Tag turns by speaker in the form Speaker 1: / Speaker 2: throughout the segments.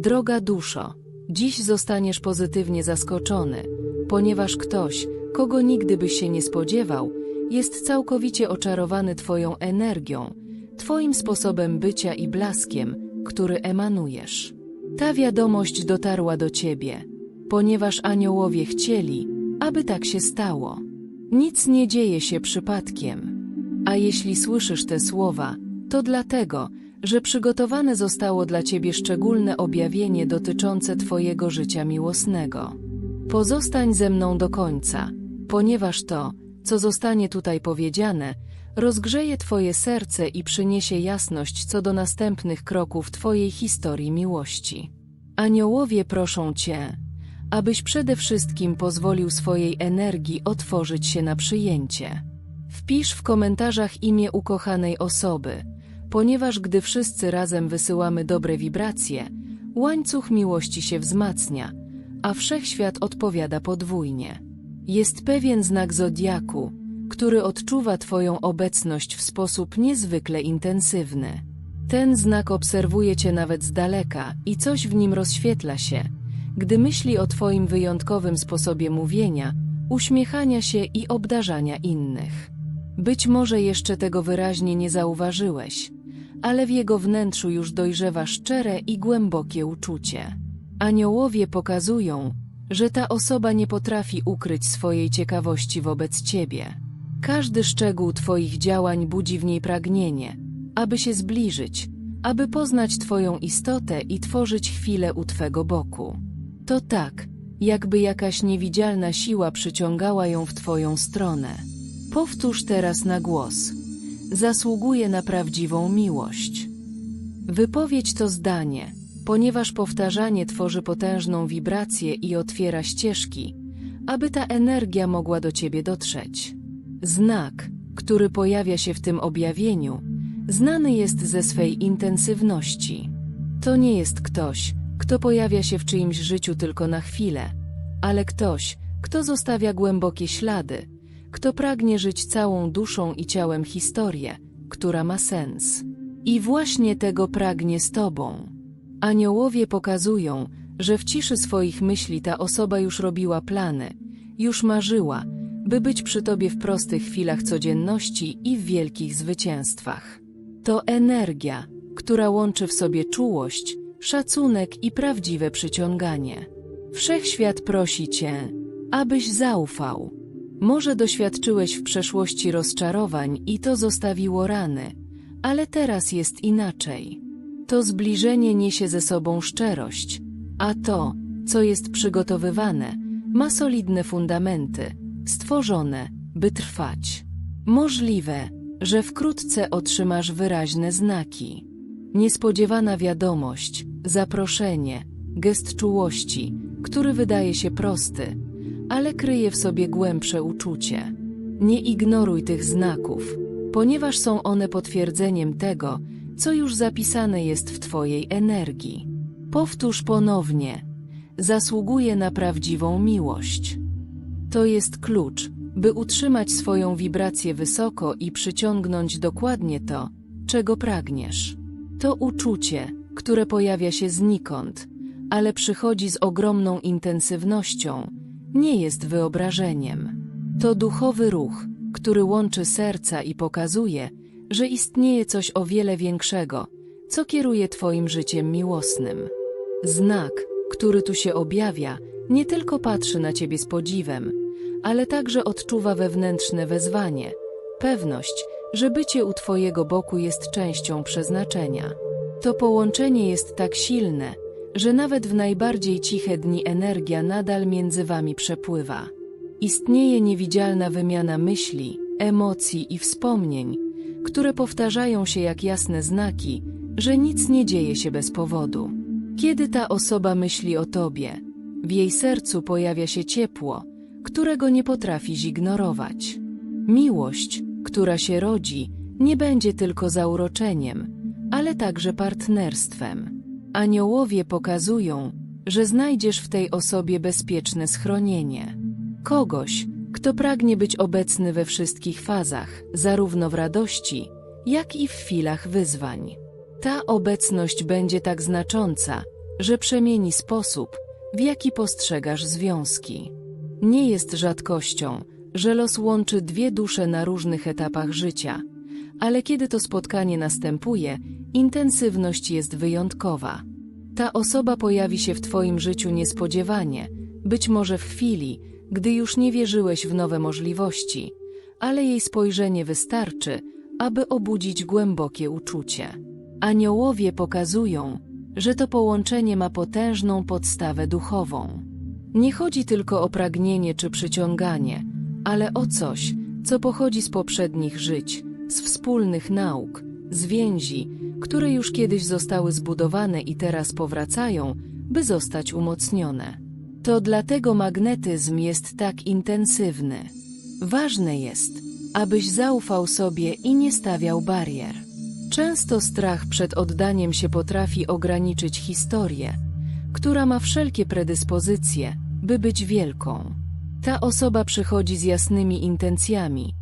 Speaker 1: Droga duszo, dziś zostaniesz pozytywnie zaskoczony, ponieważ ktoś, kogo nigdy byś się nie spodziewał, jest całkowicie oczarowany Twoją energią, Twoim sposobem bycia i blaskiem, który emanujesz. Ta wiadomość dotarła do Ciebie, ponieważ aniołowie chcieli, aby tak się stało. Nic nie dzieje się przypadkiem. A jeśli słyszysz te słowa, to dlatego, że przygotowane zostało dla Ciebie szczególne objawienie dotyczące Twojego życia miłosnego. Pozostań ze mną do końca, ponieważ to, co zostanie tutaj powiedziane, rozgrzeje Twoje serce i przyniesie jasność co do następnych kroków Twojej historii miłości. Aniołowie proszą Cię, abyś przede wszystkim pozwolił swojej energii otworzyć się na przyjęcie. Wpisz w komentarzach imię ukochanej osoby, ponieważ gdy wszyscy razem wysyłamy dobre wibracje, łańcuch miłości się wzmacnia, a wszechświat odpowiada podwójnie. Jest pewien znak zodiaku, który odczuwa Twoją obecność w sposób niezwykle intensywny. Ten znak obserwuje Cię nawet z daleka i coś w nim rozświetla się, gdy myśli o Twoim wyjątkowym sposobie mówienia, uśmiechania się i obdarzania innych. Być może jeszcze tego wyraźnie nie zauważyłeś, ale w jego wnętrzu już dojrzewa szczere i głębokie uczucie. Aniołowie pokazują, że ta osoba nie potrafi ukryć swojej ciekawości wobec Ciebie. Każdy szczegół Twoich działań budzi w niej pragnienie, aby się zbliżyć, aby poznać Twoją istotę i tworzyć chwilę u Twego boku. To tak, jakby jakaś niewidzialna siła przyciągała ją w Twoją stronę. Powtórz teraz na głos. Zasługuje na prawdziwą miłość. Wypowiedź to zdanie, ponieważ powtarzanie tworzy potężną wibrację i otwiera ścieżki, aby ta energia mogła do Ciebie dotrzeć. Znak, który pojawia się w tym objawieniu, znany jest ze swej intensywności. To nie jest ktoś, kto pojawia się w czyimś życiu tylko na chwilę, ale ktoś, kto zostawia głębokie ślady, kto pragnie żyć całą duszą i ciałem historię, która ma sens. I właśnie tego pragnie z Tobą. Aniołowie pokazują, że w ciszy swoich myśli ta osoba już robiła plany, już marzyła, by być przy Tobie w prostych chwilach codzienności i w wielkich zwycięstwach. To energia, która łączy w sobie czułość, szacunek i prawdziwe przyciąganie. Wszechświat prosi Cię, abyś zaufał. Może doświadczyłeś w przeszłości rozczarowań i to zostawiło rany, ale teraz jest inaczej. To zbliżenie niesie ze sobą szczerość, a to, co jest przygotowywane, ma solidne fundamenty, stworzone, by trwać. Możliwe, że wkrótce otrzymasz wyraźne znaki. Niespodziewana wiadomość, zaproszenie, gest czułości, który wydaje się prosty, ale kryje w sobie głębsze uczucie. Nie ignoruj tych znaków, ponieważ są one potwierdzeniem tego, co już zapisane jest w Twojej energii. Powtórz ponownie. Zasługuje na prawdziwą miłość. To jest klucz, by utrzymać swoją wibrację wysoko i przyciągnąć dokładnie to, czego pragniesz. To uczucie, które pojawia się znikąd, ale przychodzi z ogromną intensywnością, nie jest wyobrażeniem. To duchowy ruch, który łączy serca i pokazuje, że istnieje coś o wiele większego, co kieruje Twoim życiem miłosnym. Znak, który tu się objawia, nie tylko patrzy na Ciebie z podziwem, ale także odczuwa wewnętrzne wezwanie, pewność, że bycie u Twojego boku jest częścią przeznaczenia. To połączenie jest tak silne, że nawet w najbardziej ciche dni energia nadal między Wami przepływa. Istnieje niewidzialna wymiana myśli, emocji i wspomnień, które powtarzają się jak jasne znaki, że nic nie dzieje się bez powodu. Kiedy ta osoba myśli o Tobie, w jej sercu pojawia się ciepło, którego nie potrafi zignorować. Miłość, która się rodzi, nie będzie tylko zauroczeniem, ale także partnerstwem. Aniołowie pokazują, że znajdziesz w tej osobie bezpieczne schronienie. Kogoś, kto pragnie być obecny we wszystkich fazach, zarówno w radości, jak i w chwilach wyzwań. Ta obecność będzie tak znacząca, że przemieni sposób, w jaki postrzegasz związki. Nie jest rzadkością, że los łączy dwie dusze na różnych etapach życia, ale kiedy to spotkanie następuje, intensywność jest wyjątkowa. Ta osoba pojawi się w Twoim życiu niespodziewanie, być może w chwili, gdy już nie wierzyłeś w nowe możliwości, ale jej spojrzenie wystarczy, aby obudzić głębokie uczucie. Aniołowie pokazują, że to połączenie ma potężną podstawę duchową. Nie chodzi tylko o pragnienie czy przyciąganie, ale o coś, co pochodzi z poprzednich żyć, z wspólnych nauk, z więzi, które już kiedyś zostały zbudowane i teraz powracają, by zostać umocnione. To dlatego magnetyzm jest tak intensywny. Ważne jest, abyś zaufał sobie i nie stawiał barier. Często strach przed oddaniem się potrafi ograniczyć historię, która ma wszelkie predyspozycje, by być wielką. Ta osoba przychodzi z jasnymi intencjami,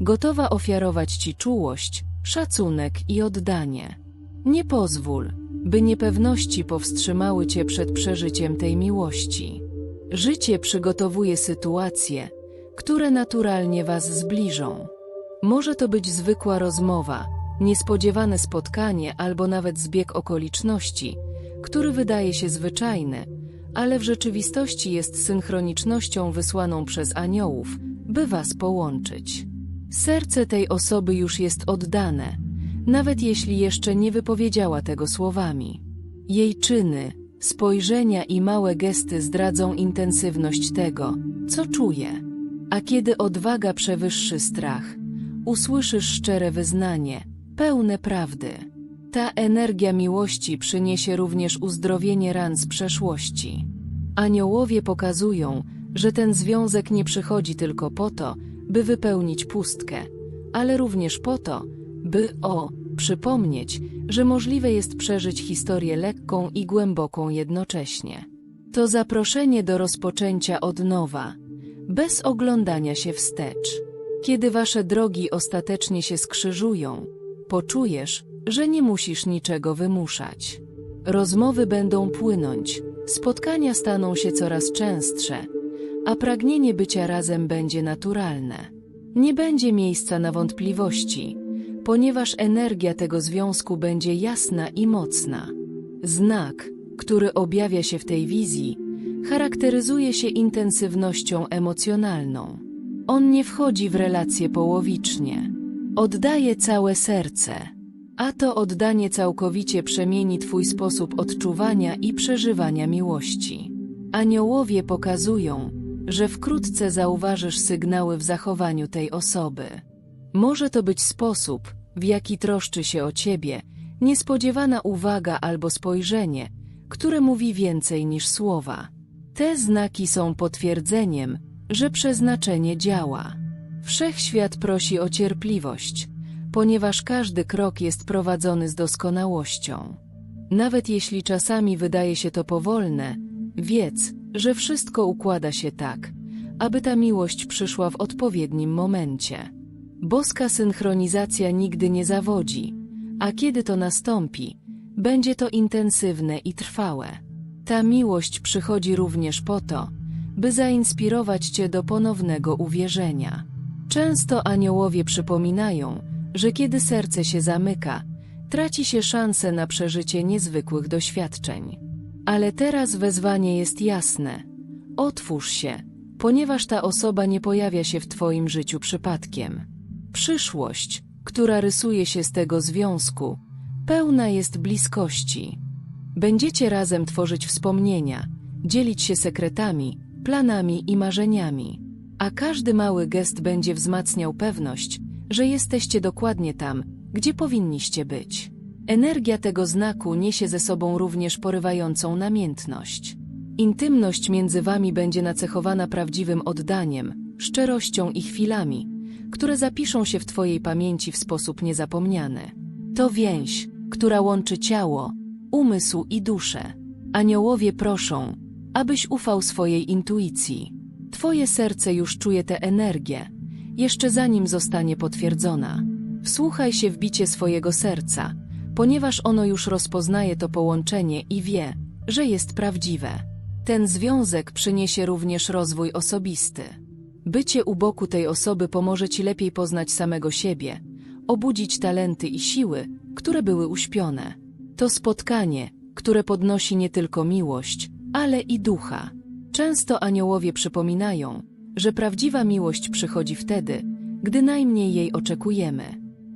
Speaker 1: gotowa ofiarować Ci czułość, szacunek i oddanie. Nie pozwól, by niepewności powstrzymały Cię przed przeżyciem tej miłości. Życie przygotowuje sytuacje, które naturalnie Was zbliżą. Może to być zwykła rozmowa, niespodziewane spotkanie albo nawet zbieg okoliczności, który wydaje się zwyczajny, ale w rzeczywistości jest synchronicznością wysłaną przez aniołów, by Was połączyć. Serce tej osoby już jest oddane, nawet jeśli jeszcze nie wypowiedziała tego słowami. Jej czyny, spojrzenia i małe gesty zdradzą intensywność tego, co czuje. A kiedy odwaga przewyższy strach, usłyszysz szczere wyznanie, pełne prawdy. Ta energia miłości przyniesie również uzdrowienie ran z przeszłości. Aniołowie pokazują, że ten związek nie przychodzi tylko po to, by wypełnić pustkę, ale również po to, by o, przypomnieć, że możliwe jest przeżyć historię lekką i głęboką jednocześnie. To zaproszenie do rozpoczęcia od nowa, bez oglądania się wstecz. Kiedy wasze drogi ostatecznie się skrzyżują, poczujesz, że nie musisz niczego wymuszać. Rozmowy będą płynąć, spotkania staną się coraz częstsze, a pragnienie bycia razem będzie naturalne. Nie będzie miejsca na wątpliwości, ponieważ energia tego związku będzie jasna i mocna. Znak, który objawia się w tej wizji, charakteryzuje się intensywnością emocjonalną. On nie wchodzi w relacje połowicznie. Oddaje całe serce, a to oddanie całkowicie przemieni Twój sposób odczuwania i przeżywania miłości. Aniołowie pokazują, że wkrótce zauważysz sygnały w zachowaniu tej osoby. Może to być sposób, w jaki troszczy się o ciebie, niespodziewana uwaga albo spojrzenie, które mówi więcej niż słowa. Te znaki są potwierdzeniem, że przeznaczenie działa. Wszechświat prosi o cierpliwość, ponieważ każdy krok jest prowadzony z doskonałością. Nawet jeśli czasami wydaje się to powolne, wiedz, że wszystko układa się tak, aby ta miłość przyszła w odpowiednim momencie. Boska synchronizacja nigdy nie zawodzi, a kiedy to nastąpi, będzie to intensywne i trwałe. Ta miłość przychodzi również po to, by zainspirować Cię do ponownego uwierzenia. Często aniołowie przypominają, że kiedy serce się zamyka, traci się szansę na przeżycie niezwykłych doświadczeń. Ale teraz wezwanie jest jasne. Otwórz się, ponieważ ta osoba nie pojawia się w Twoim życiu przypadkiem. Przyszłość, która rysuje się z tego związku, pełna jest bliskości. Będziecie razem tworzyć wspomnienia, dzielić się sekretami, planami i marzeniami, a każdy mały gest będzie wzmacniał pewność, że jesteście dokładnie tam, gdzie powinniście być. Energia tego znaku niesie ze sobą również porywającą namiętność. Intymność między wami będzie nacechowana prawdziwym oddaniem, szczerością i chwilami, które zapiszą się w twojej pamięci w sposób niezapomniany. To więź, która łączy ciało, umysł i duszę. Aniołowie proszą, abyś ufał swojej intuicji. Twoje serce już czuje tę energię, jeszcze zanim zostanie potwierdzona. Wsłuchaj się w bicie swojego serca, ponieważ ono już rozpoznaje to połączenie i wie, że jest prawdziwe. Ten związek przyniesie również rozwój osobisty. Bycie u boku tej osoby pomoże ci lepiej poznać samego siebie, obudzić talenty i siły, które były uśpione. To spotkanie, które podnosi nie tylko miłość, ale i ducha. Często aniołowie przypominają, że prawdziwa miłość przychodzi wtedy, gdy najmniej jej oczekujemy.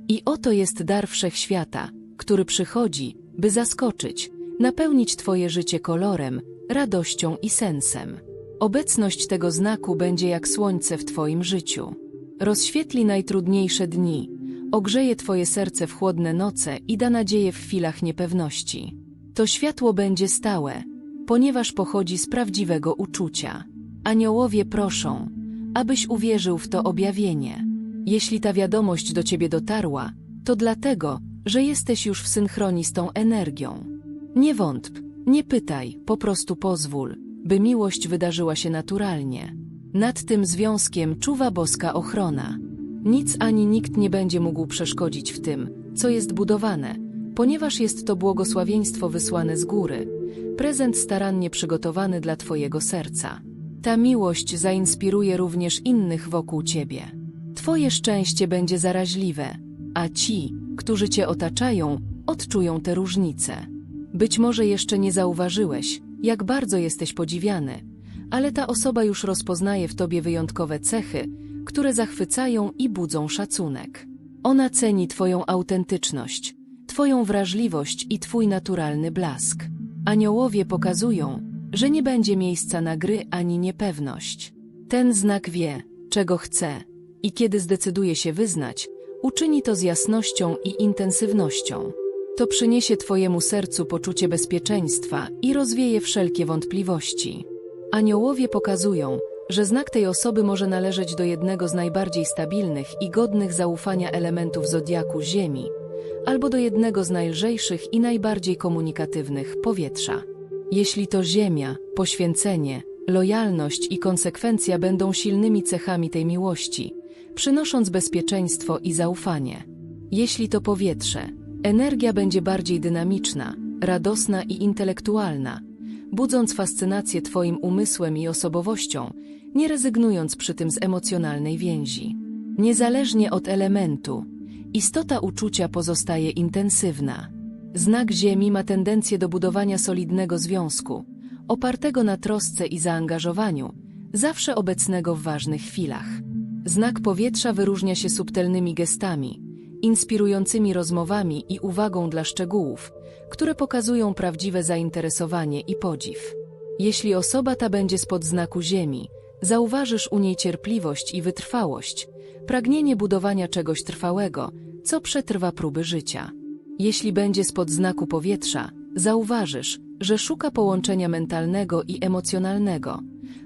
Speaker 1: I oto jest dar wszechświata, który przychodzi, by zaskoczyć, napełnić Twoje życie kolorem, radością i sensem. Obecność tego znaku będzie jak słońce w Twoim życiu. Rozświetli najtrudniejsze dni, ogrzeje Twoje serce w chłodne noce i da nadzieję w chwilach niepewności. To światło będzie stałe, ponieważ pochodzi z prawdziwego uczucia. Aniołowie proszą, abyś uwierzył w to objawienie. Jeśli ta wiadomość do Ciebie dotarła, to dlatego, że jesteś już w synchronii z tą energią. Nie wątp, nie pytaj, po prostu pozwól, by miłość wydarzyła się naturalnie. Nad tym związkiem czuwa boska ochrona. Nic ani nikt nie będzie mógł przeszkodzić w tym, co jest budowane, ponieważ jest to błogosławieństwo wysłane z góry, prezent starannie przygotowany dla Twojego serca. Ta miłość zainspiruje również innych wokół Ciebie. Twoje szczęście będzie zaraźliwe, a ci, którzy Cię otaczają, odczują te różnice. Być może jeszcze nie zauważyłeś, jak bardzo jesteś podziwiany, ale ta osoba już rozpoznaje w Tobie wyjątkowe cechy, które zachwycają i budzą szacunek. Ona ceni Twoją autentyczność, Twoją wrażliwość i Twój naturalny blask. Aniołowie pokazują, że nie będzie miejsca na gry ani niepewność. Ten znak wie, czego chce i kiedy zdecyduje się wyznać, uczyni to z jasnością i intensywnością. To przyniesie Twojemu sercu poczucie bezpieczeństwa i rozwieje wszelkie wątpliwości. Aniołowie pokazują, że znak tej osoby może należeć do jednego z najbardziej stabilnych i godnych zaufania elementów zodiaku Ziemi, albo do jednego z najlżejszych i najbardziej komunikatywnych powietrza. Jeśli to Ziemia, poświęcenie, lojalność i konsekwencja będą silnymi cechami tej miłości, przynosząc bezpieczeństwo i zaufanie. Jeśli to powietrze, energia będzie bardziej dynamiczna, radosna i intelektualna, budząc fascynację Twoim umysłem i osobowością, nie rezygnując przy tym z emocjonalnej więzi. Niezależnie od elementu, istota uczucia pozostaje intensywna. Znak Ziemi ma tendencję do budowania solidnego związku, opartego na trosce i zaangażowaniu, zawsze obecnego w ważnych chwilach. Znak powietrza wyróżnia się subtelnymi gestami, inspirującymi rozmowami i uwagą dla szczegółów, które pokazują prawdziwe zainteresowanie i podziw. Jeśli osoba ta będzie spod znaku Ziemi, zauważysz u niej cierpliwość i wytrwałość, pragnienie budowania czegoś trwałego, co przetrwa próby życia. Jeśli będzie spod znaku powietrza, zauważysz, że szuka połączenia mentalnego i emocjonalnego,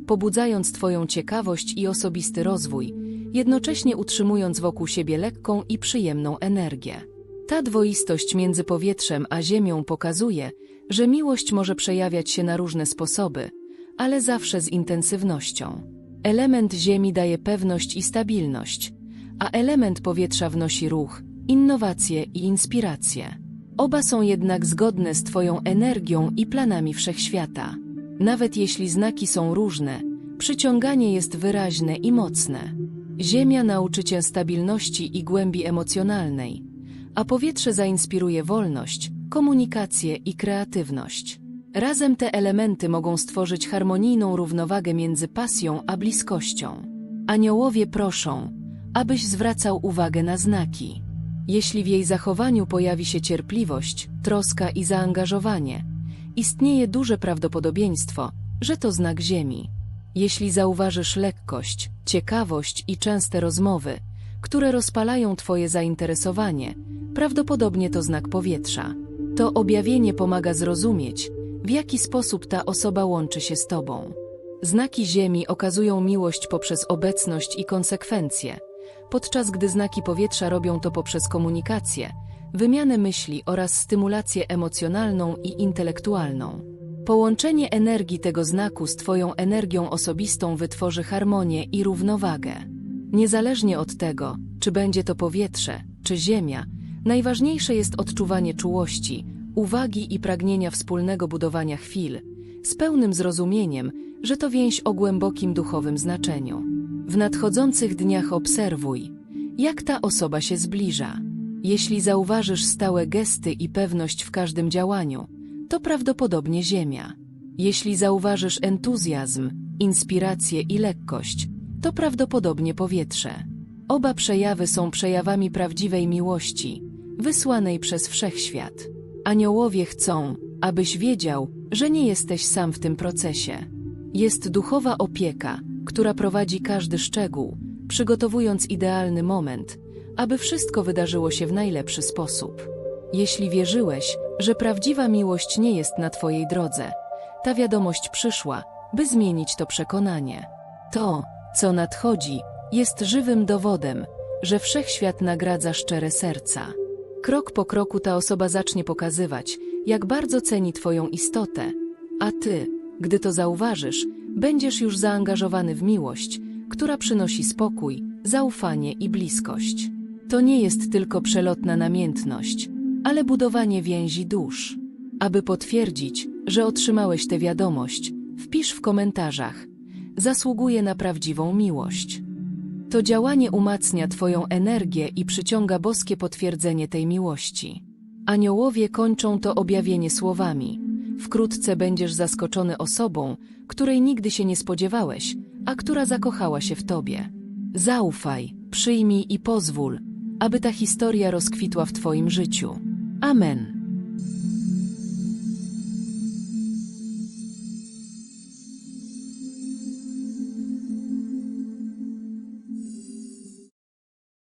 Speaker 1: pobudzając Twoją ciekawość i osobisty rozwój, jednocześnie utrzymując wokół siebie lekką i przyjemną energię. Ta dwoistość między powietrzem a ziemią pokazuje, że miłość może przejawiać się na różne sposoby, ale zawsze z intensywnością. Element ziemi daje pewność i stabilność, a element powietrza wnosi ruch, innowacje i inspiracje. Oba są jednak zgodne z Twoją energią i planami wszechświata. Nawet jeśli znaki są różne, przyciąganie jest wyraźne i mocne. Ziemia nauczy Cię stabilności i głębi emocjonalnej, a powietrze zainspiruje wolność, komunikację i kreatywność. Razem te elementy mogą stworzyć harmonijną równowagę między pasją a bliskością. Aniołowie proszą, abyś zwracał uwagę na znaki. Jeśli w jej zachowaniu pojawi się cierpliwość, troska i zaangażowanie, istnieje duże prawdopodobieństwo, że to znak Ziemi. Jeśli zauważysz lekkość, ciekawość i częste rozmowy, które rozpalają Twoje zainteresowanie, prawdopodobnie to znak powietrza. To objawienie pomaga zrozumieć, w jaki sposób ta osoba łączy się z Tobą. Znaki Ziemi okazują miłość poprzez obecność i konsekwencje, podczas gdy znaki powietrza robią to poprzez komunikację, wymianę myśli oraz stymulację emocjonalną i intelektualną. Połączenie energii tego znaku z Twoją energią osobistą wytworzy harmonię i równowagę. Niezależnie od tego, czy będzie to powietrze, czy ziemia, najważniejsze jest odczuwanie czułości, uwagi i pragnienia wspólnego budowania chwil, z pełnym zrozumieniem, że to więź o głębokim duchowym znaczeniu. W nadchodzących dniach obserwuj, jak ta osoba się zbliża. Jeśli zauważysz stałe gesty i pewność w każdym działaniu, to prawdopodobnie Ziemia. Jeśli zauważysz entuzjazm, inspirację i lekkość, to prawdopodobnie powietrze. Oba przejawy są przejawami prawdziwej miłości, wysłanej przez wszechświat. Aniołowie chcą, abyś wiedział, że nie jesteś sam w tym procesie. Jest duchowa opieka, która prowadzi każdy szczegół, przygotowując idealny moment, aby wszystko wydarzyło się w najlepszy sposób. Jeśli wierzyłeś, że prawdziwa miłość nie jest na Twojej drodze, ta wiadomość przyszła, by zmienić to przekonanie. To, co nadchodzi, jest żywym dowodem, że wszechświat nagradza szczere serca. Krok po kroku ta osoba zacznie pokazywać, jak bardzo ceni Twoją istotę, a Ty, gdy to zauważysz, będziesz już zaangażowany w miłość, która przynosi spokój, zaufanie i bliskość. To nie jest tylko przelotna namiętność, ale budowanie więzi dusz. Aby potwierdzić, że otrzymałeś tę wiadomość, wpisz w komentarzach. Zasługuje na prawdziwą miłość. To działanie umacnia Twoją energię i przyciąga boskie potwierdzenie tej miłości. Aniołowie kończą to objawienie słowami. Wkrótce będziesz zaskoczony osobą, której nigdy się nie spodziewałeś, a która zakochała się w Tobie. Zaufaj, przyjmij i pozwól, aby ta historia rozkwitła w Twoim życiu. Amen.